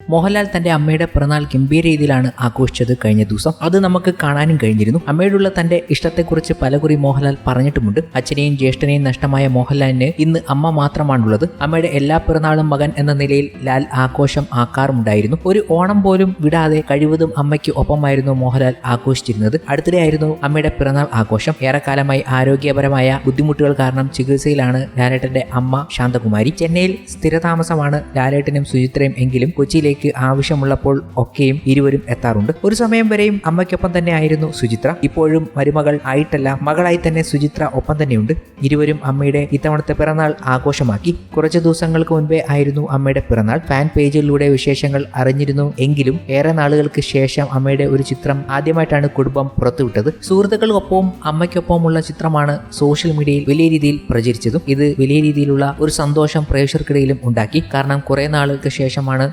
മോഹൻലാൽ തന്റെ അമ്മയുടെ പിറന്നാൾ ഗംഭീര രീതിയിലാണ് ആഘോഷിച്ചത് കഴിഞ്ഞ ദിവസം. അത് നമുക്ക് കാണാനും കഴിഞ്ഞിരുന്നു. അമ്മയോടുള്ള തന്റെ ഇഷ്ടത്തെക്കുറിച്ച് പലകുറി മോഹൻലാൽ പറഞ്ഞിട്ടുമുണ്ട്. അച്ഛനെയും ജ്യേഷ്ഠനെയും നഷ്ടമായ മോഹൻലാലിന് ഇന്ന് അമ്മ മാത്രമാണുള്ളത്. അമ്മയുടെ എല്ലാ പിറന്നാളും മകൻ എന്ന നിലയിൽ ലാൽ ആഘോഷം ആക്കാറുണ്ടായിരുന്നു ഒരു ഓണം പോലും വിടാതെ കഴിവതും അമ്മയ്ക്ക് ഒപ്പമായിരുന്നു മോഹൻലാൽ ആഘോഷിച്ചിരുന്നത്. അടുത്തിടെയായിരുന്നു അമ്മയുടെ പിറന്നാൾ ആഘോഷം. ഏറെക്കാലമായി ആരോഗ്യപരമായ ബുദ്ധിമുട്ടുകൾ കാരണം ചികിത്സയിലാണ് ലാലേട്ടന്റെ അമ്മ ശാന്തകുമാരി. ചെന്നൈയിൽ സ്ഥിരതാമസമാണ് ലാലേട്ടനും സുചിത്രയും എങ്കിലും കൊച്ചിയിലേക്ക് ആവശ്യമുള്ളപ്പോൾ ഒക്കെയും ഇരുവരും എത്താറുണ്ട്. ഒരു സമയം വരെയും അമ്മയ്ക്കൊപ്പം തന്നെ ആയിരുന്നു സുചിത്ര. ഇപ്പോഴും മരുമകൾ ആയിട്ടല്ല മകളായി തന്നെ സുചിത്ര ഒപ്പം തന്നെയുണ്ട്. ഇരുവരും അമ്മയുടെ ഇത്തവണത്തെ പിറന്നാൾ ആഘോഷമാക്കി. കുറച്ച് ദിവസങ്ങൾക്ക് മുൻപേ ആയിരുന്നു അമ്മയുടെ പിറന്നാൾ. ഫാൻ പേജിലൂടെ വിശേഷങ്ങൾ അറിഞ്ഞിരുന്നു എങ്കിലും ഏറെ നാളുകൾക്ക് ശേഷം അമ്മയുടെ ഒരു ചിത്രം ആദ്യമായിട്ടാണ് കുടുംബം പുറത്തുവിട്ടത്. സുഹൃത്തുക്കൾക്കൊപ്പവും അമ്മയ്ക്കൊപ്പമുള്ള ചിത്രമാണ് സോഷ്യൽ മീഡിയയിൽ വലിയ രീതിയിൽ പ്രചരിച്ചതും. ഇത് വലിയ രീതിയിലുള്ള ഒരു സന്തോഷം പ്രേക്ഷകർക്കിടയിലും ഉണ്ടാക്കി. കാരണം കുറെ നാളുകൾക്ക് ശേഷമാണ്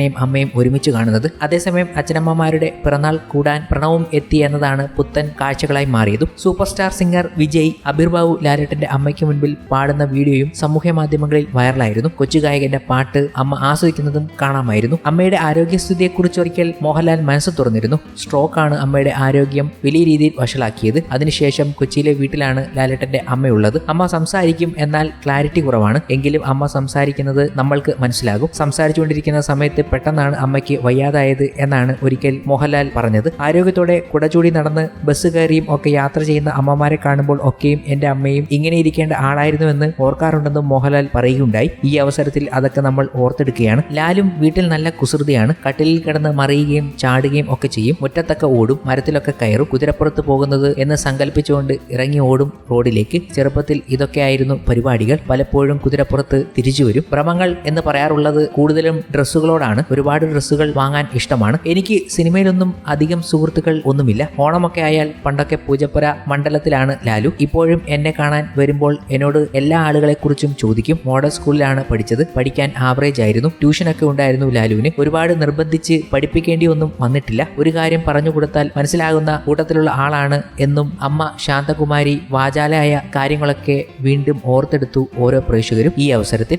ലാലേട്ടനെയും അമ്മയും ഒരുമിച്ച് കാണുന്നത്. അതേസമയം അച്ഛനമ്മമാരുടെ പിറന്നാൾ കൂടാൻ പ്രണവും എത്തി എന്നതാണ് പുത്തൻ കാഴ്ചകളായി മാറിയതും. സൂപ്പർ സ്റ്റാർ സിംഗർ വിജയ് അബിർബാവു ലാലേട്ടന്റെ അമ്മയ്ക്ക് മുൻപിൽ പാടുന്ന വീഡിയോയും സമൂഹ മാധ്യമങ്ങളിൽ വൈറലായിരുന്നു. കൊച്ചു ഗായകന്റെ പാട്ട് അമ്മ ആസ്വദിക്കുന്നതും കാണാമായിരുന്നു. അമ്മയുടെ ആരോഗ്യസ്ഥിതിയെക്കുറിച്ച് ഒരിക്കൽ മോഹൻലാൽ മനസ്സ് തുറന്നിരുന്നു. സ്ട്രോക്ക് ആണ് അമ്മയുടെ ആരോഗ്യം വലിയ രീതിയിൽ വഷളാക്കിയത്. അതിനുശേഷം കൊച്ചിയിലെ വീട്ടിലാണ് ലാലേട്ടന്റെ അമ്മയുള്ളത്. അമ്മ സംസാരിക്കും എന്നാൽ ക്ലാരിറ്റി കുറവാണ്. എങ്കിലും അമ്മ സംസാരിക്കുന്നത് നമ്മൾക്ക് മനസ്സിലാകും. സംസാരിച്ചുകൊണ്ടിരിക്കുന്ന സമയത്ത് പെട്ടെന്നാണ് അമ്മയ്ക്ക് വയ്യാതായത് എന്നാണ് ഒരിക്കൽ മോഹൻലാൽ പറഞ്ഞത്. ആരോഗ്യത്തോടെ കുടചൂടി നടന്ന് ബസ് കയറിയും ഒക്കെ യാത്ര ചെയ്യുന്ന അമ്മമാരെ കാണുമ്പോൾ ഒക്കെയും എന്റെ അമ്മയും ഇങ്ങനെ ഇരിക്കേണ്ട ആളായിരുന്നുവെന്ന് ഓർക്കാറുണ്ടെന്നും മോഹൻലാൽ പറയുകയുണ്ടായി. ഈ അവസരത്തിൽ അതൊക്കെ നമ്മൾ ഓർത്തെടുക്കുകയാണ്. ലാലും വീട്ടിൽ നല്ല കുസൃതിയാണ്. കട്ടിലിൽ കിടന്ന് മറിയുകയും ചാടുകയും ഒക്കെ ചെയ്യും. മുറ്റത്തൊക്കെ ഓടും. മരത്തിലൊക്കെ കയറും. കുതിരപ്പുറത്ത് പോകുന്നത് എന്ന് സങ്കല്പിച്ചുകൊണ്ട് ഇറങ്ങി ഓടും റോഡിലേക്ക്. ചെറുപ്പത്തിൽ ഇതൊക്കെയായിരുന്നു പരിപാടികൾ. പലപ്പോഴും കുതിരപ്പുറത്ത് തിരിച്ചു വരും. ഭ്രമങ്ങൾ എന്ന് പറയാറുള്ളത് കൂടുതലും ഡ്രസ്സുകളോടാണ്. ഒരുപാട് ഡ്രസ്സുകൾ വാങ്ങാൻ ഇഷ്ടമാണ്. എനിക്ക് സിനിമയിലൊന്നും അധികം സുഹൃത്തുക്കൾ ഒന്നുമില്ല. ഓണമൊക്കെ ആയാൽ പണ്ടൊക്കെ പൂജപ്പുര മണ്ഡലത്തിലാണ് ലാലു. ഇപ്പോഴും എന്നെ കാണാൻ വരുമ്പോൾ എന്നോട് എല്ലാ ആളുകളെ കുറിച്ചും ചോദിക്കും. മോഡൽ സ്കൂളിലാണ് പഠിച്ചത്. പഠിക്കാൻ ആവറേജ് ആയിരുന്നു. ട്യൂഷനൊക്കെ ഉണ്ടായിരുന്നു ലാലുവിന്. ഒരുപാട് നിർബന്ധിച്ച് പഠിപ്പിക്കേണ്ടി ഒന്നും വന്നിട്ടില്ല. ഒരു കാര്യം പറഞ്ഞു കൊടുത്താൽ മനസ്സിലാകുന്ന കൂട്ടത്തിലുള്ള ആളാണ് എന്നും അമ്മ ശാന്തകുമാരി വാചാലയായ കാര്യങ്ങളൊക്കെ വീണ്ടും ഓർത്തെടുത്തു ഓരോ പ്രേക്ഷകരും ഈ അവസരത്തിൽ.